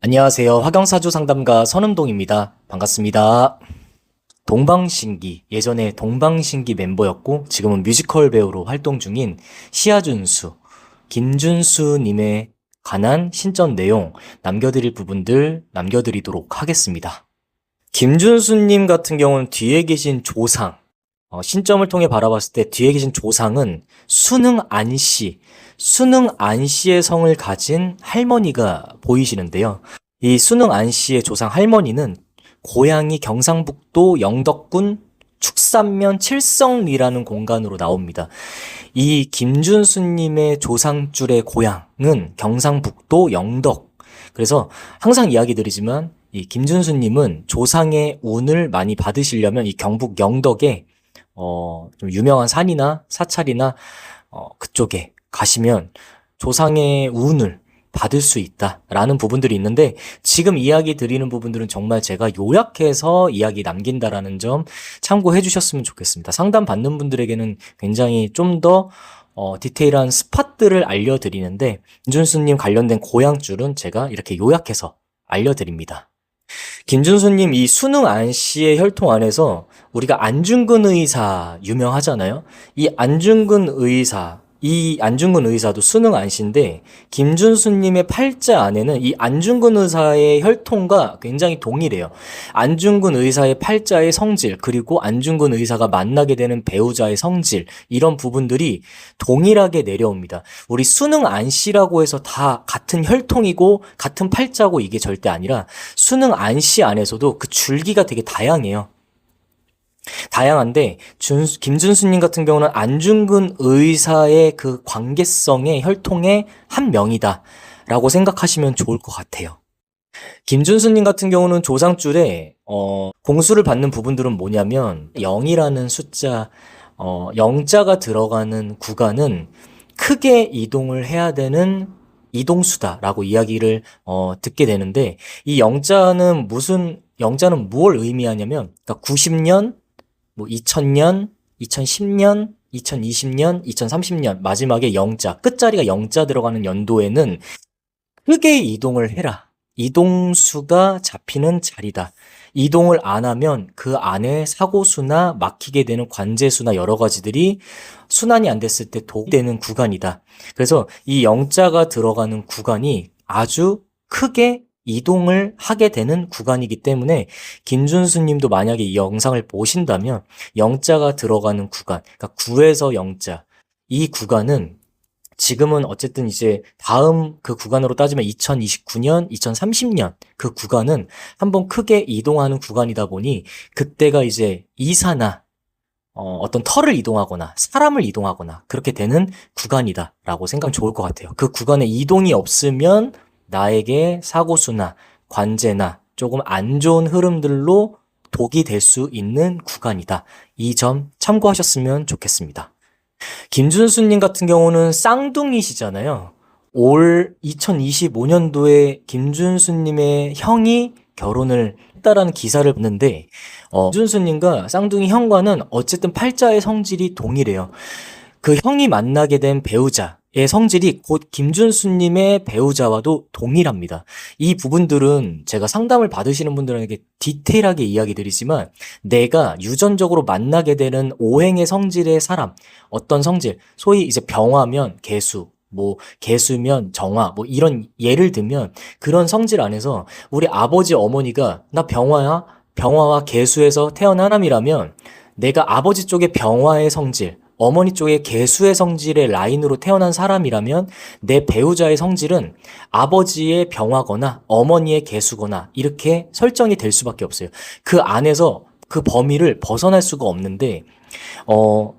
안녕하세요. 화경사주 상담가 선음동입니다. 반갑습니다. 동방신기, 예전에 동방신기 멤버였고 지금은 뮤지컬 배우로 활동 중인 시아준수, 김준수님에 관한 신전 내용 남겨드릴 부분들 남겨드리도록 하겠습니다. 김준수님 같은 경우는 뒤에 계신 조상, 어, 신점을 통해 바라봤을 때 뒤에 계신 조상은 수능 안씨, 수능 안씨의 성을 가진 할머니가 보이시는데요. 이 수능 안씨의 조상 할머니는 고향이 경상북도 영덕군 축산면 칠성리라는 공간으로 나옵니다. 이 김준수님의 조상줄의 고향은 경상북도 영덕. 그래서 항상 이야기 드리지만 이 김준수님은 조상의 운을 많이 받으시려면 이 경북 영덕에 어, 좀 유명한 산이나 사찰이나 어, 그쪽에 가시면 조상의 운을 받을 수 있다라는 부분들이 있는데 지금 이야기 드리는 부분들은 정말 제가 요약해서 이야기 남긴다라는 점 참고해 주셨으면 좋겠습니다. 상담 받는 분들에게는 굉장히 좀더 어, 디테일한 스팟들을 알려드리는데 김준수님 관련된 고향줄은 제가 이렇게 요약해서 알려드립니다. 김준수님 이 수능 안씨의 혈통 안에서 우리가 안중근 의사 유명하잖아요. 이 안중근 의사 이 안중근 의사도 수능 안씨인데 김준수님의 팔자 안에는 이 안중근 의사의 혈통과 굉장히 동일해요. 안중근 의사의 팔자의 성질 그리고 안중근 의사가 만나게 되는 배우자의 성질 이런 부분들이 동일하게 내려옵니다. 우리 수능 안씨라고 해서 다 같은 혈통이고 같은 팔자고 이게 절대 아니라 수능 안씨 안에서도 그 줄기가 되게 다양해요. 다양한데 준, 김준수님 같은 경우는 안중근 의사의 그 관계성의 혈통의 한 명이다 라고 생각하시면 좋을 것 같아요. 김준수님 같은 경우는 조상줄에 어, 공수를 받는 부분들은 뭐냐면 0이라는 숫자 어, 0자가 들어가는 구간은 크게 이동을 해야 되는 이동수다라고 이야기를 어, 듣게 되는데 이 0자는 무슨 0자는 무엇을 의미하냐면 그러니까 90년 뭐 2000년, 2010년, 2020년, 2030년 마지막에 0자 끝자리가 0자 들어가는 연도에는 크게 이동을 해라. 이동수가 잡히는 자리다. 이동을 안 하면 그 안에 사고수나 막히게 되는 관제수나 여러 가지들이 순환이 안 됐을 때 도되는 구간이다. 그래서 이 영자가 들어가는 구간이 아주 크게 이동을 하게 되는 구간이기 때문에 김준수 님도 만약에 이 영상을 보신다면 영자가 들어가는 구간, 그러니까 9에서 영자, 이 구간은 지금은 어쨌든 이제 다음 그 구간으로 따지면 2029년, 2030년 그 구간은 한번 크게 이동하는 구간이다 보니 그때가 이제 이사나 어, 어떤 털을 이동하거나 사람을 이동하거나 그렇게 되는 구간이다라고 생각하면 좋을 것 같아요. 그 구간에 이동이 없으면 나에게 사고수나 관제나 조금 안 좋은 흐름들로 독이 될 수 있는 구간이다. 이 점 참고하셨으면 좋겠습니다. 김준수님 같은 경우는 쌍둥이시잖아요. 올 2025년도에 김준수님의 형이 결혼을 했다라는 기사를 봤는데, 어, 김준수님과 쌍둥이 형과는 어쨌든 팔자의 성질이 동일해요. 그 형이 만나게 된 배우자 의 성질이 곧 김준수님의 배우자와도 동일합니다. 이 부분들은 제가 상담을 받으시는 분들에게 디테일하게 이야기 드리지만 내가 유전적으로 만나게 되는 오행의 성질의 사람, 어떤 성질, 소위 이제 병화면 개수, 뭐 개수면 정화 뭐 이런 예를 들면 그런 성질 안에서 우리 아버지 어머니가 나 병화야 병화와 개수에서 태어난 사람이라면 내가 아버지 쪽의 병화의 성질 어머니 쪽의 개수의 성질의 라인으로 태어난 사람이라면 내 배우자의 성질은 아버지의 병화거나 어머니의 개수거나 이렇게 설정이 될 수밖에 없어요. 그 안에서 그 범위를 벗어날 수가 없는데 어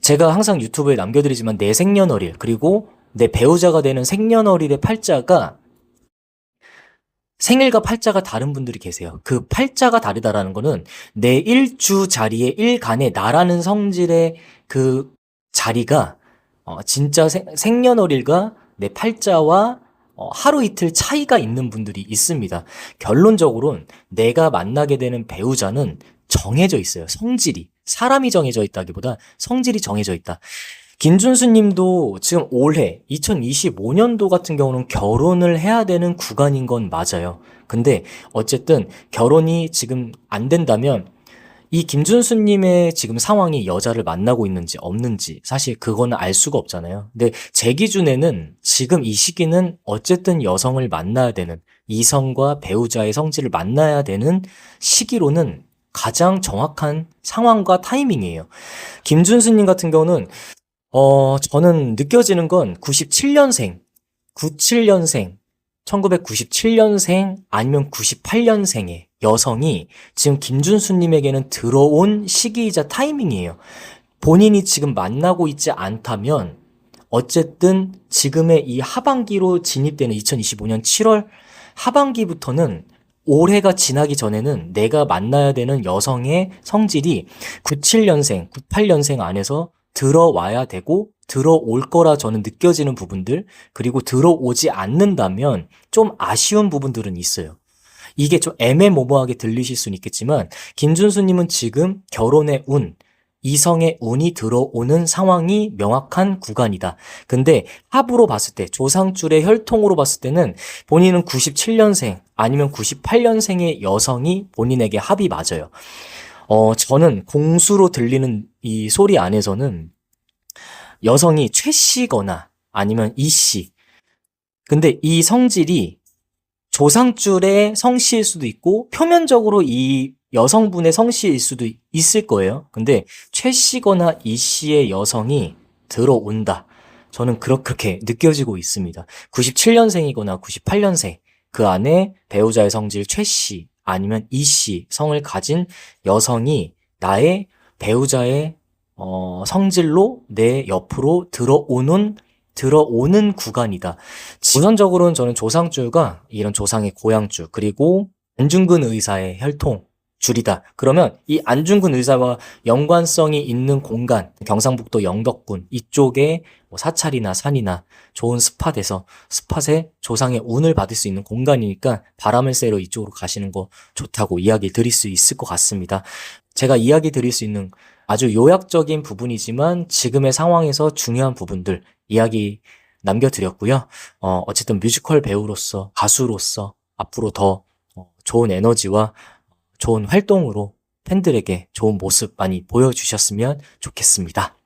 제가 항상 유튜브에 남겨드리지만 내 생년월일 그리고 내 배우자가 되는 생년월일의 팔자가 생일과 팔자가 다른 분들이 계세요. 그 팔자가 다르다라는 거는 내 일주 자리에 일간에 나라는 성질의 그 자리가 어, 진짜 생, 생년월일과 내 팔자와 어, 하루 이틀 차이가 있는 분들이 있습니다. 결론적으로는 내가 만나게 되는 배우자는 정해져 있어요. 성질이. 사람이 정해져 있다기보다 성질이 정해져 있다. 김준수님도 지금 올해 2025년도 같은 경우는 결혼을 해야 되는 구간인 건 맞아요. 근데 어쨌든 결혼이 지금 안 된다면 이 김준수님의 지금 상황이 여자를 만나고 있는지 없는지 사실 그거는 알 수가 없잖아요. 근데 제 기준에는 지금 이 시기는 어쨌든 여성을 만나야 되는 이성과 배우자의 성질을 만나야 되는 시기로는 가장 정확한 상황과 타이밍이에요. 김준수님 같은 경우는 어 저는 느껴지는 건 97년생, 97년생, 1997년생 아니면 98년생의 여성이 지금 김준수님에게는 들어온 시기이자 타이밍이에요. 본인이 지금 만나고 있지 않다면 어쨌든 지금의 이 하반기로 진입되는 2025년 7월 하반기부터는 올해가 지나기 전에는 내가 만나야 되는 여성의 성질이 97년생, 98년생 안에서 들어와야 되고 들어올 거라 저는 느껴지는 부분들 그리고 들어오지 않는다면 좀 아쉬운 부분들은 있어요. 이게 좀 애매모호하게 들리실 수는 있겠지만 김준수님은 지금 결혼의 운, 이성의 운이 들어오는 상황이 명확한 구간이다. 근데 합으로 봤을 때 조상줄의 혈통으로 봤을 때는 본인은 97년생 아니면 98년생의 여성이 본인에게 합이 맞아요. 어, 저는 공수로 들리는 이 소리 안에서는 여성이 최 씨거나 아니면 이 씨. 근데 이 성질이 조상줄의 성씨일 수도 있고 표면적으로 이 여성분의 성씨일 수도 있을 거예요. 근데 최 씨거나 이 씨의 여성이 들어온다. 저는 그렇게 느껴지고 있습니다. 97년생이거나 98년생 그 안에 배우자의 성질 최 씨 아니면 이씨 성을 가진 여성이 나의 배우자의 어, 성질로 내 옆으로 들어오는 들어오는 구간이다. 우선적으로는 저는 조상줄과 이런 조상의 고향줄 그리고 안중근 의사의 혈통 줄이다. 그러면 이 안중근 의사와 연관성이 있는 공간, 경상북도 영덕군 이쪽에 뭐 사찰이나 산이나 좋은 스팟에서 스팟에 조상의 운을 받을 수 있는 공간이니까 바람을 쐬러 이쪽으로 가시는 거 좋다고 이야기 드릴 수 있을 것 같습니다. 제가 이야기 드릴 수 있는 아주 요약적인 부분이지만 지금의 상황에서 중요한 부분들 이야기 남겨드렸고요. 어, 어쨌든 뮤지컬 배우로서 가수로서 앞으로 더 어, 좋은 에너지와 좋은 활동으로 팬들에게 좋은 모습 많이 보여주셨으면 좋겠습니다.